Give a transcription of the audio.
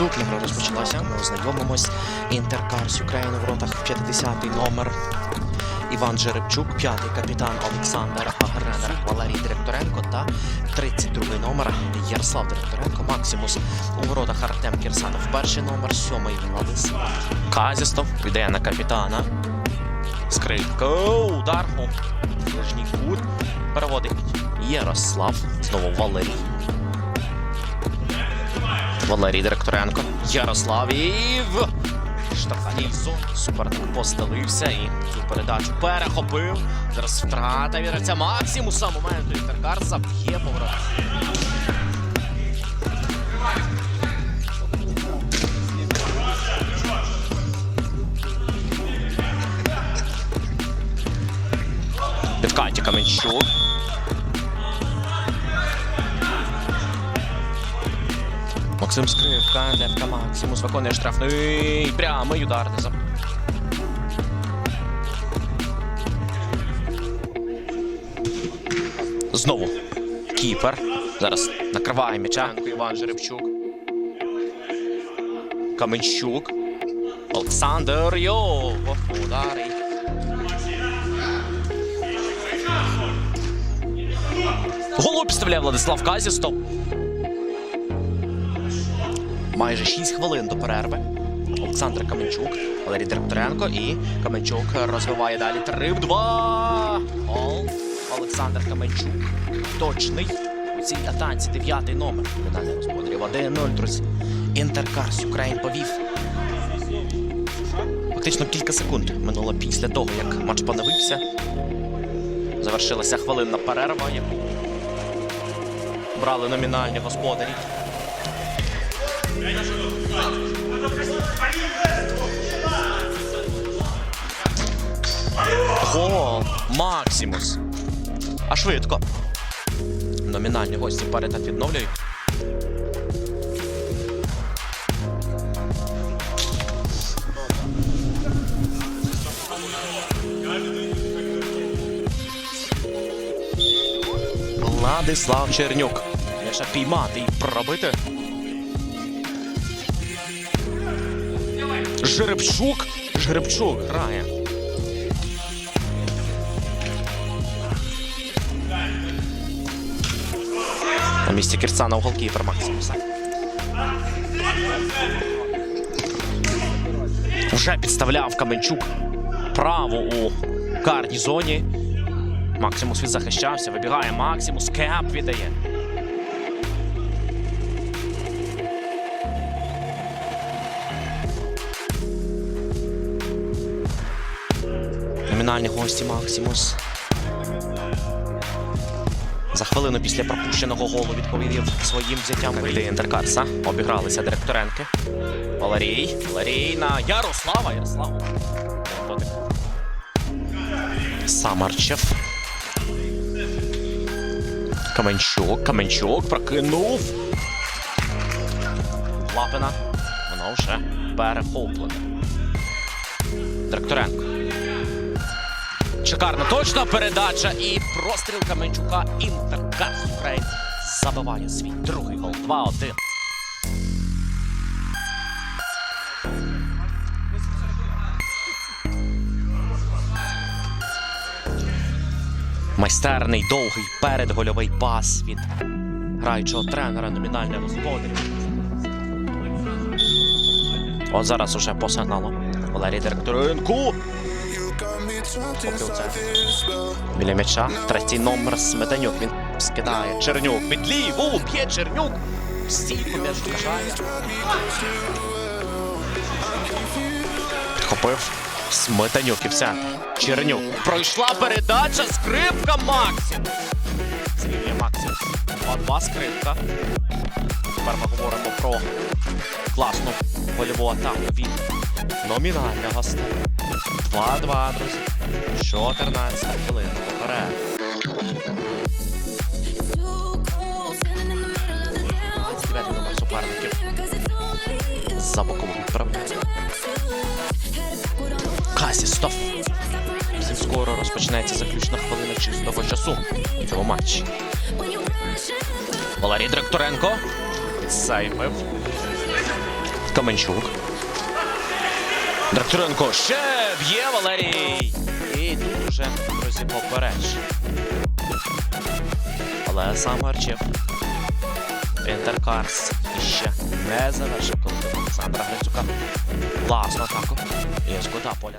Наступна гра розпочалася. Ми ознайомимось. Інтеркарс Україн у воротах 50-й номер. Іван Жеребчук, п'ятий капітан Олександр Агренер, Валерій Директоренко та 32-й номер Ярослав Директоренко, Максимус у воротах Артем Кірсанов. Перший номер, сьомий Владислав. Казістов йде на капітана. Скрипка. Удар. О, Ближній кут. Переводить Ярослав. Знову Валерій. Валерій Директоренко. Ярослав і зоні. Суперник постелився і цю передачу перехопив. Зараз втрата віриться Максимуса. Моменту Інтеркарса б'є поворот. Підкаті Каменчук. Максим Скрипка, Левка Максимус виконує штрафний прямий удар. Не за- Знову кіпер. Зараз накриває м'яча. Іван Жеребчук. Каменщук. Олександр Йо. Удар. і Голову підставляє Владислав Казістов. Майже 6 хвилин до перерви. Олександр Каменчук, Валерій Директоренко і Каменчук розвиває далі 3 в 2. Гол. Олександр Каменчук. Точний. У цій атаці дев'ятий номер. Медалі господарів 1-0, друзі. Інтеркарс Україн повів. Фактично кілька секунд минуло після того, як матч поновився. Завершилася хвилинна перерва, яку брали номінальні господарі. Гол! Максимус! А швидко. Номінальні гості паритет відновлюють. Владислав Чернюк. Лише піймати і пробити. Жеребчук. Жеребчук грає. На місці Кірцана у голкіпер Максимуса. Вже підставляв Каменчук право у карній зоні. Максимус відзахищався, вибігає Максимус, кеп віддає. Номінальні гості Максимус. За хвилину після пропущеного голу відповів своїм взяттям вийде Інтеркарса. Обігралися директоренки. Валерій. Валерій на Ярослава. Ярославу. Самарчев. Каменчук. Каменчук прокинув. Лапина. Воно вже перехоплене. Директоренко. Шикарна точна передача і простріл Каменчука Інтеркарс Україн забиває свій другий гол. 2-1. Майстерний довгий передгольовий пас від граючого тренера номінального господаря. От зараз уже по сигналу. Валерій Директоренко. Біля м'яча. Третій номер Сметанюк. Він скидає. Чернюк. Під ліву. Б'є Чернюк. Стійку м'яч вкажає. Підхопив. Сметанюк і все. Чернюк. Пройшла передача. Скрипка Максим. Звільняє Максим. 2-2 скрипка. Тепер ми говоримо про класну гольову атаку від номінального гостя. 2-2, друзі. 14 хвилин поперед. 29 номер суперників. За бокову відправляє. Касістов. Зовсім скоро розпочнеться заключна хвилина чистого часу у цьому матчі. Валерій Дракторенко. Підсейвив. Каменчук. Докторенко ще б'є Валерій. І тут уже, друзі, попереч. Але сам Гарчев. Інтеркарс іще не завершив колектив Олександра Грицюка. Власну атаку. І з поля.